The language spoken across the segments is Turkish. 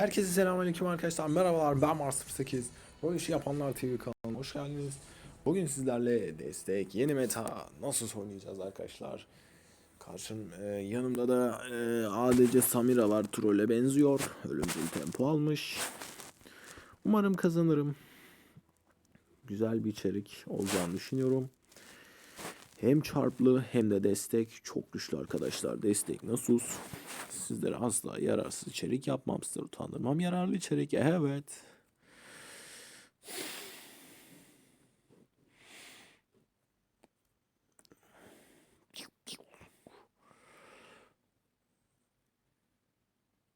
Herkese selamünaleyküm arkadaşlar. Merhabalar ben Mars 08. Bu işi yapanlar TV kanalına hoş geldiniz. Bugün sizlerle destek yeni meta nasıl oynayacağız arkadaşlar. Karşım e, yanımda da e, ADC Samira var. Troll'e benziyor. Ölümcül tempo almış. Umarım kazanırım. Güzel bir içerik olacağını düşünüyorum. Hem çarplı hem de destek çok güçlü arkadaşlar. Destek Nasus. Sizlere asla yararsız içerik yapmam, sizleri utandırmam. Yararlı içerik evet.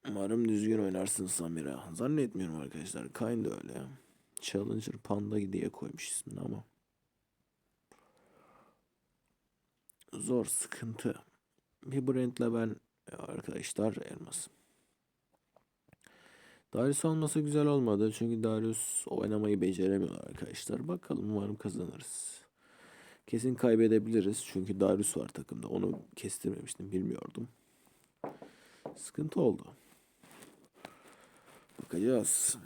Umarım düzgün oynarsın Samira. Zannetmiyorum arkadaşlar. Kayn da öyle. Challenger Panda diye koymuş ismini ama. Zor, sıkıntı. Bir Brent'le ben e, arkadaşlar elmas. Darius olmasa güzel olmadı. Çünkü Darius oynamayı beceremiyor arkadaşlar. Bakalım umarım kazanırız. Kesin kaybedebiliriz. Çünkü Darius var takımda. Onu kestirmemiştim. Bilmiyordum. Sıkıntı oldu. Bakacağız.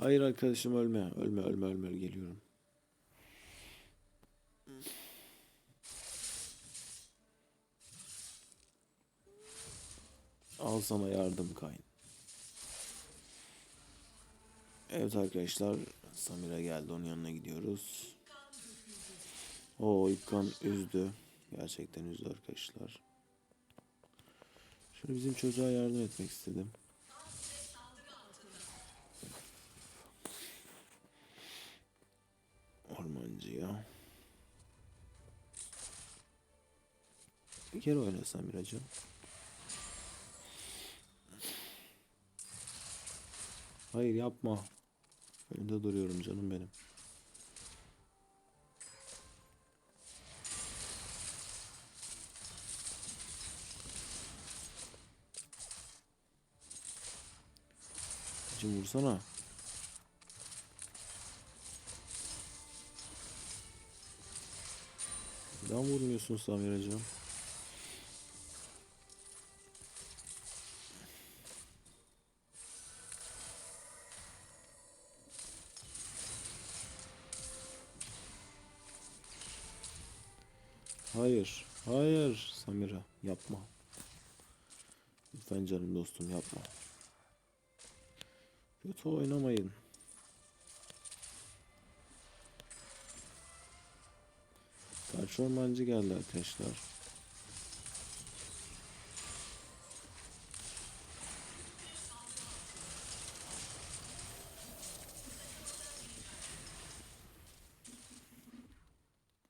Hayır arkadaşım ölme. Ölme ölme ölme geliyorum. Al sana yardım kayın. Evet arkadaşlar Samira geldi onun yanına gidiyoruz. O İlkan üzdü. Gerçekten üzdü arkadaşlar. Şöyle bizim çocuğa yardım etmek istedim. Ya. Bir kere oynasam Miracım. Hayır yapma. Önünde duruyorum canım benim. Hacım vursana. Neden vurmuyorsun Samiracığım? Hayır, hayır Samira yapma. Lütfen canım dostum yapma. Kötü oynamayın. Karşı ormancı geldi arkadaşlar.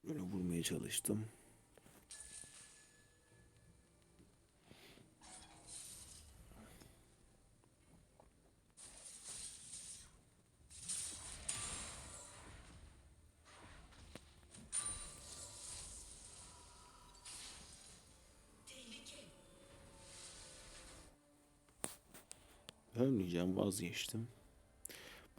Böyle vurmaya çalıştım. Ölmeyeceğim vazgeçtim.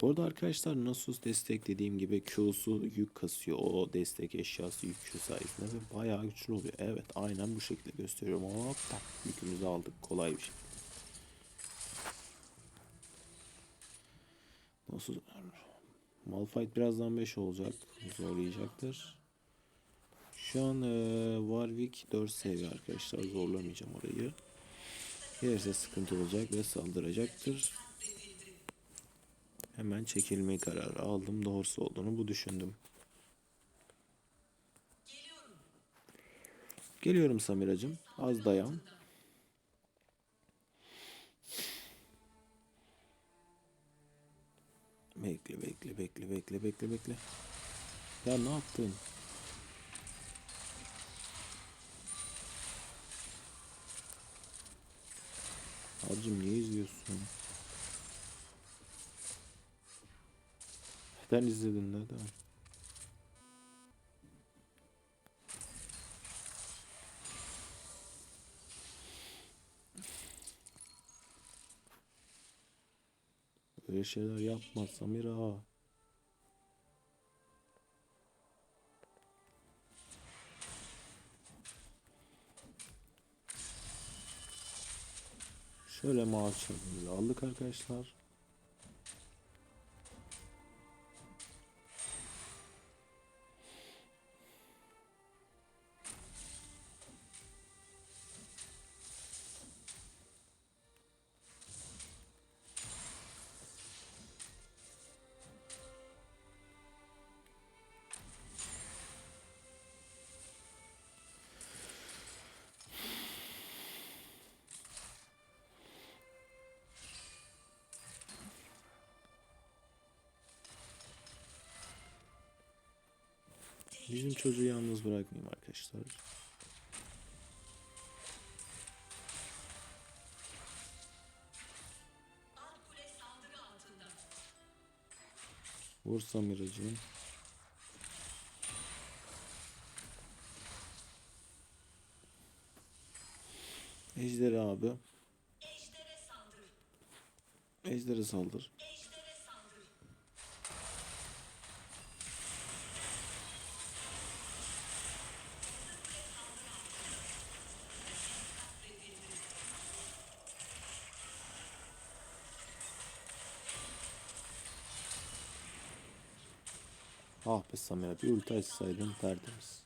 Bu arada arkadaşlar Nasus destek dediğim gibi Q'su yük kasıyor. O destek eşyası yük Q ve bayağı güçlü oluyor. Evet aynen bu şekilde gösteriyorum. Hop tak yükümüzü aldık kolay bir şey. Nasus Malphite birazdan 5 olacak. Zorlayacaktır. Şu an e, Warwick 4 seviye arkadaşlar. Zorlamayacağım orayı. Gelirse sıkıntı olacak ve saldıracaktır. Hemen çekilme kararı aldım. Doğrusu olduğunu bu düşündüm. Geliyorum Samiracım. Az dayan. Bekle bekle bekle bekle bekle bekle. Ya ne yaptın? Abicim niye izliyorsun? Sen izledin ne demek. Böyle şeyler yapma Samira. Şöyle maaş aldık arkadaşlar. Bizim çocuğu yalnız bırakmayayım arkadaşlar. Vur Samiracığım. Ejder abi. Ejder'e saldır. Ah be Samira bir ulti açsaydın tertemiz.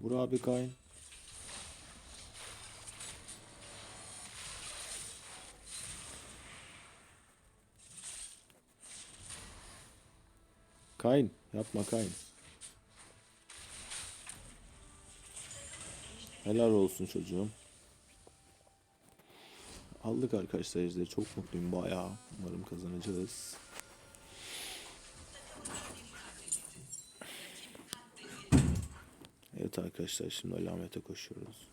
Vur abi Kayn. Kayn yapma Kayn. Helal olsun çocuğum. Aldık arkadaşlar ejderi. Çok mutluyum bayağı. Umarım kazanacağız. Evet arkadaşlar şimdi alamete koşuyoruz.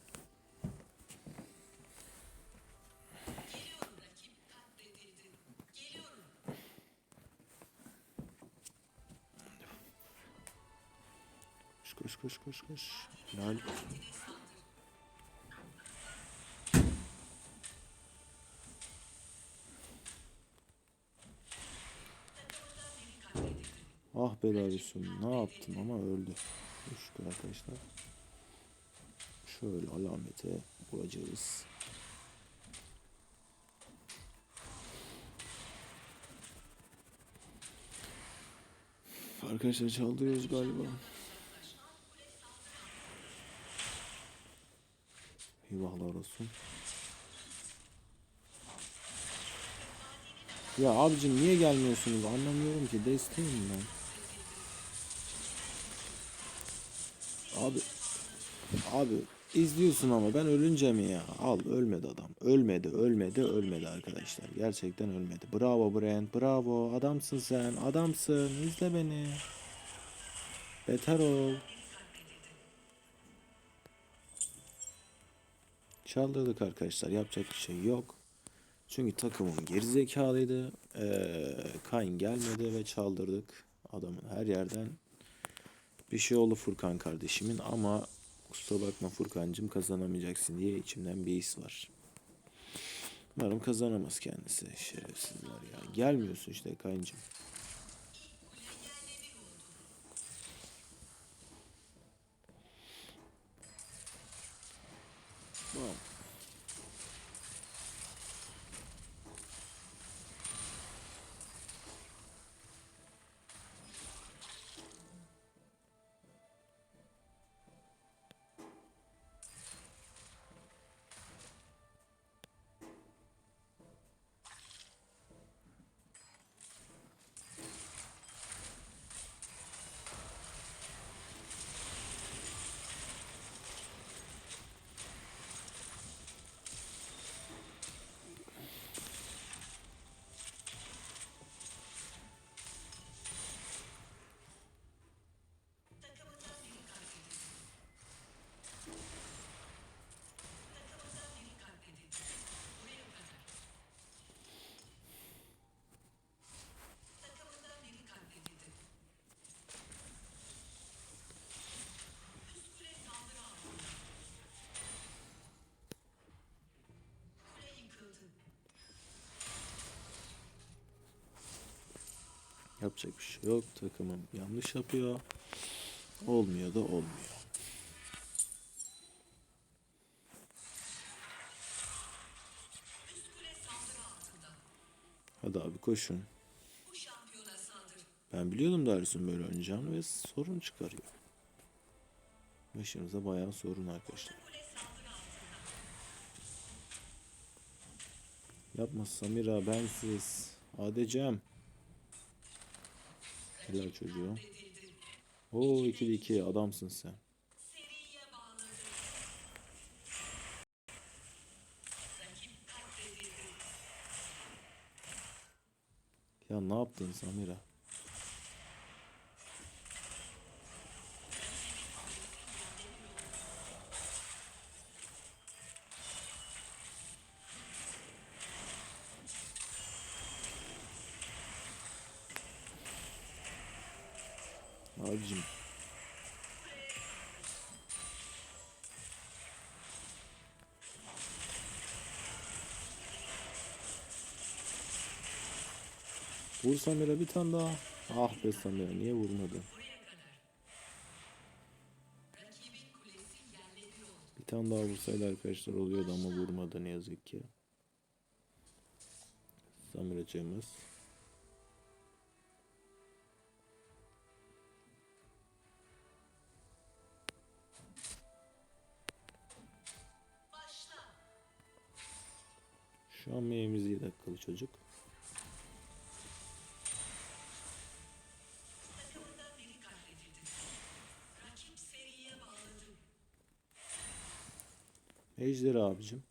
Koş koş koş koş. Helal. Ah be Darius'um ne yaptın ama öldü. Düştü arkadaşlar. Şöyle alamete vuracağız. Arkadaşlar çaldırıyoruz galiba. Eyvahlar olsun. Ya abicim niye gelmiyorsunuz anlamıyorum ki desteğim ben. Abi abi izliyorsun ama ben ölünce mi ya? Al ölmedi adam. Ölmedi, ölmedi, ölmedi arkadaşlar. Gerçekten ölmedi. Bravo Brent, bravo. Adamsın sen. Adamsın. İzle beni. Beter ol. Çaldırdık arkadaşlar. Yapacak bir şey yok. Çünkü takımım gerizekalıydı. Ee, Kayn gelmedi ve çaldırdık. Adamın her yerden bir şey oldu Furkan kardeşimin ama kusura bakma Furkancım kazanamayacaksın diye içimden bir his var. Umarım kazanamaz kendisi şerefsizler ya. Gelmiyorsun işte Kayn'cım. Yapacak bir şey yok. Takımım yanlış yapıyor. Olmuyor da olmuyor. Hadi abi koşun. Ben biliyordum Darius'un böyle oynayacağını ve sorun çıkarıyor. Başımıza bayağı sorun arkadaşlar. Yapma Samira bensiz. Adecem. Helal çocuğum. Oo 2'de 2 adamsın sen. Ya ne yaptın Samira? Abicim. Vur Samira bir tane daha. Ah be Samira niye vurmadı? Bir tane daha vursaydı arkadaşlar oluyordu ama vurmadı ne yazık ki. Samira'cığımız. Şu an meyemiz 7 dakikalı çocuk. Ejder abicim.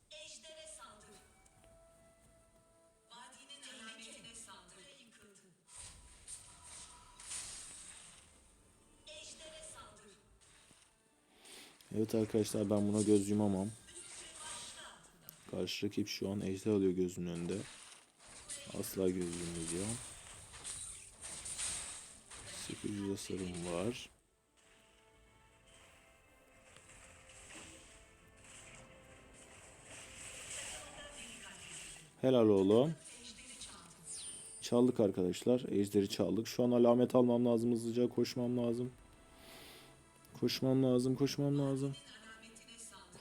Evet arkadaşlar ben buna göz yumamam. Karşı rakip şu an ejder alıyor gözünün önünde. Asla göz yummayacağım. 800 hasarım var. Helal oğlum. Çaldık arkadaşlar. Ejderi çaldık. Şu an alamet almam lazım hızlıca. Koşmam lazım. Koşmam lazım. Koşmam lazım.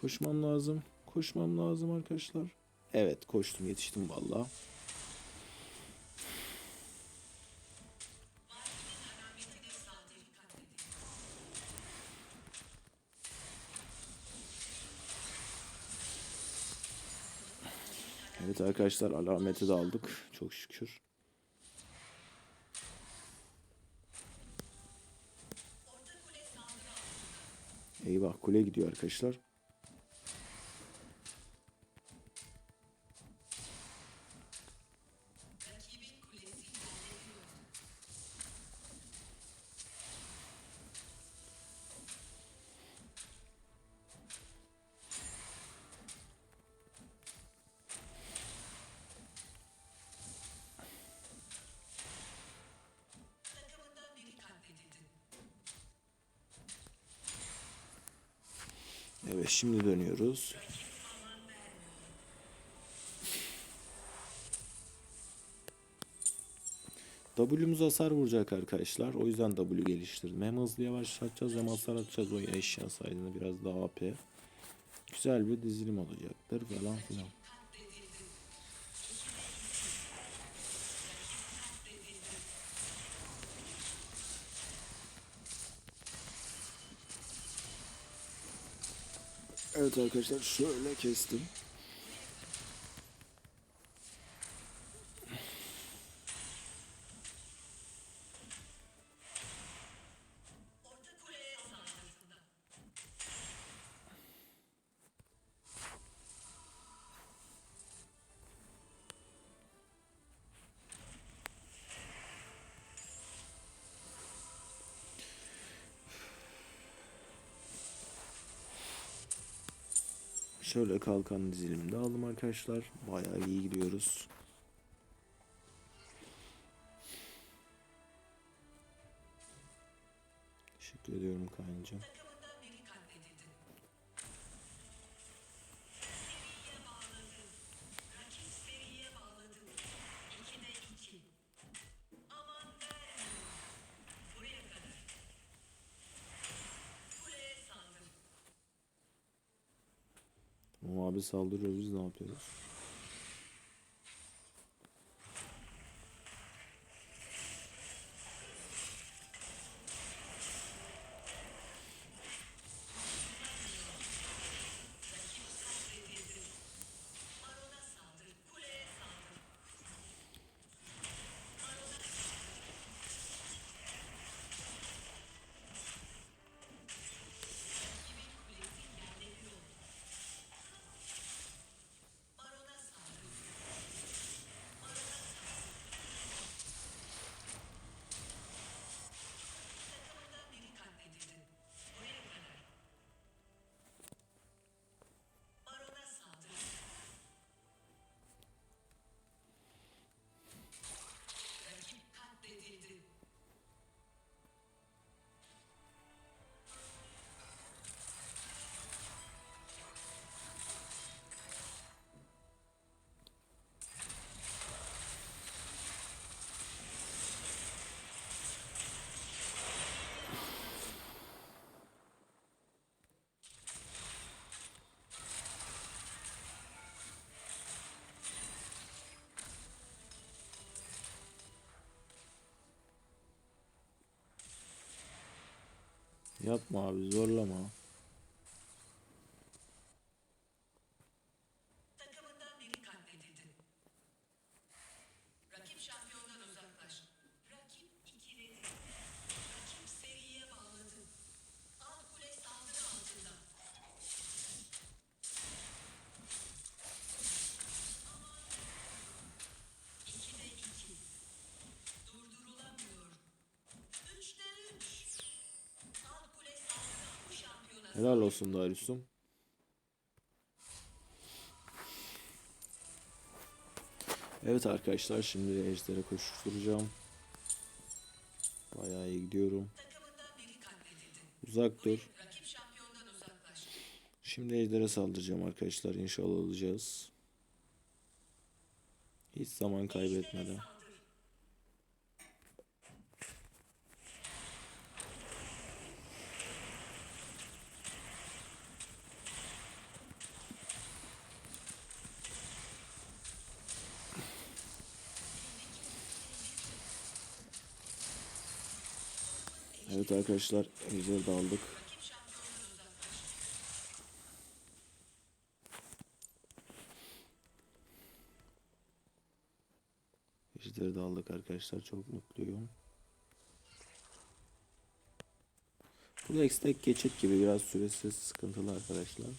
Koşmam lazım. Koşmam lazım arkadaşlar. Evet koştum yetiştim valla. Evet arkadaşlar alameti de aldık. Çok şükür. Eyvah kule gidiyor arkadaşlar. Evet şimdi dönüyoruz. W'muz hasar vuracak arkadaşlar. O yüzden W geliştirdim. Hem hızlı yavaşlatacağız hem hasar atacağız o eşya sayesinde biraz daha AP. Güzel bir dizilim olacaktır falan filan. Evet arkadaşlar şöyle kestim. Şöyle kalkan dizilimde aldım arkadaşlar. Bayağı iyi gidiyoruz. Teşekkür ediyorum kancım. Ama abi saldırıyor biz ne yapıyoruz? Yapma abi zorlama. Helal olsun Darius'um. Evet arkadaşlar şimdi Ejder'e koşuşturacağım. Bayağı iyi gidiyorum. Uzak dur. Şimdi Ejder'e saldıracağım arkadaşlar. İnşallah alacağız. Hiç zaman kaybetmeden. Arkadaşlar Ejder'i de aldık. Ejder'i de aldık arkadaşlar. Çok mutluyum. Bu da X-Tek geçit gibi biraz süresi sıkıntılı arkadaşlar.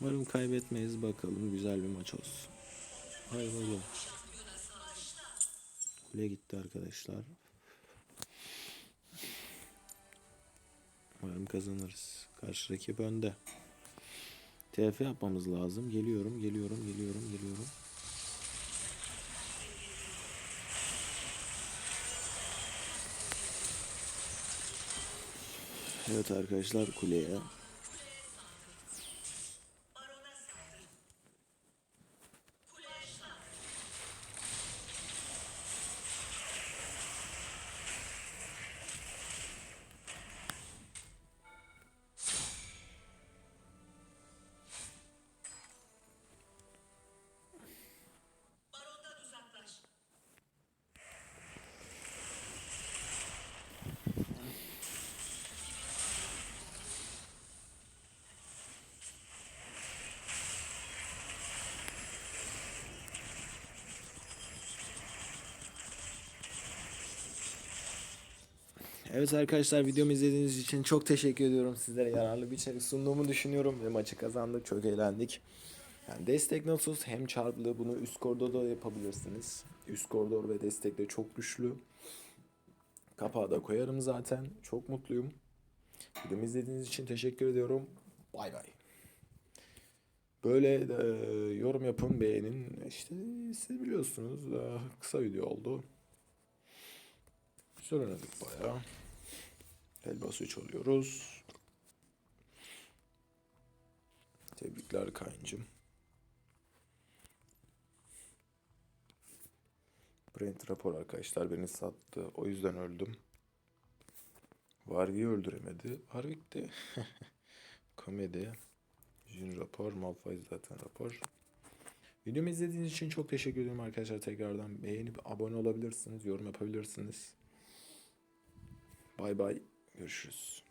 Umarım kaybetmeyiz bakalım güzel bir maç olsun. Hayır. Kule gitti arkadaşlar. Umarım kazanırız. Karşı rakip önde. TF yapmamız lazım. Geliyorum, geliyorum, geliyorum, geliyorum. Evet arkadaşlar kuleye. Evet arkadaşlar videomu izlediğiniz için çok teşekkür ediyorum. Sizlere yararlı bir içerik sunduğumu düşünüyorum ve maçı kazandık. Çok eğlendik. Yani destek nasıl hem çarpılı bunu üst koridorda da yapabilirsiniz. Üst koridor ve destek de çok güçlü. Kapağı da koyarım zaten. Çok mutluyum. Videomu izlediğiniz için teşekkür ediyorum. Bay bay. Böyle e, yorum yapın, beğenin. İşte siz biliyorsunuz. Daha kısa video oldu. Oynadık bayağı. Elbas 3 alıyoruz. Tebrikler Kayıncım. Brent rapor arkadaşlar beni sattı. O yüzden öldüm. Warwick'i öldüremedi. Warwick de komedi. Jin rapor, Malphite zaten rapor. Videomu izlediğiniz için çok teşekkür ederim arkadaşlar. Tekrardan beğenip abone olabilirsiniz, yorum yapabilirsiniz. Bay bay. Görüşürüz.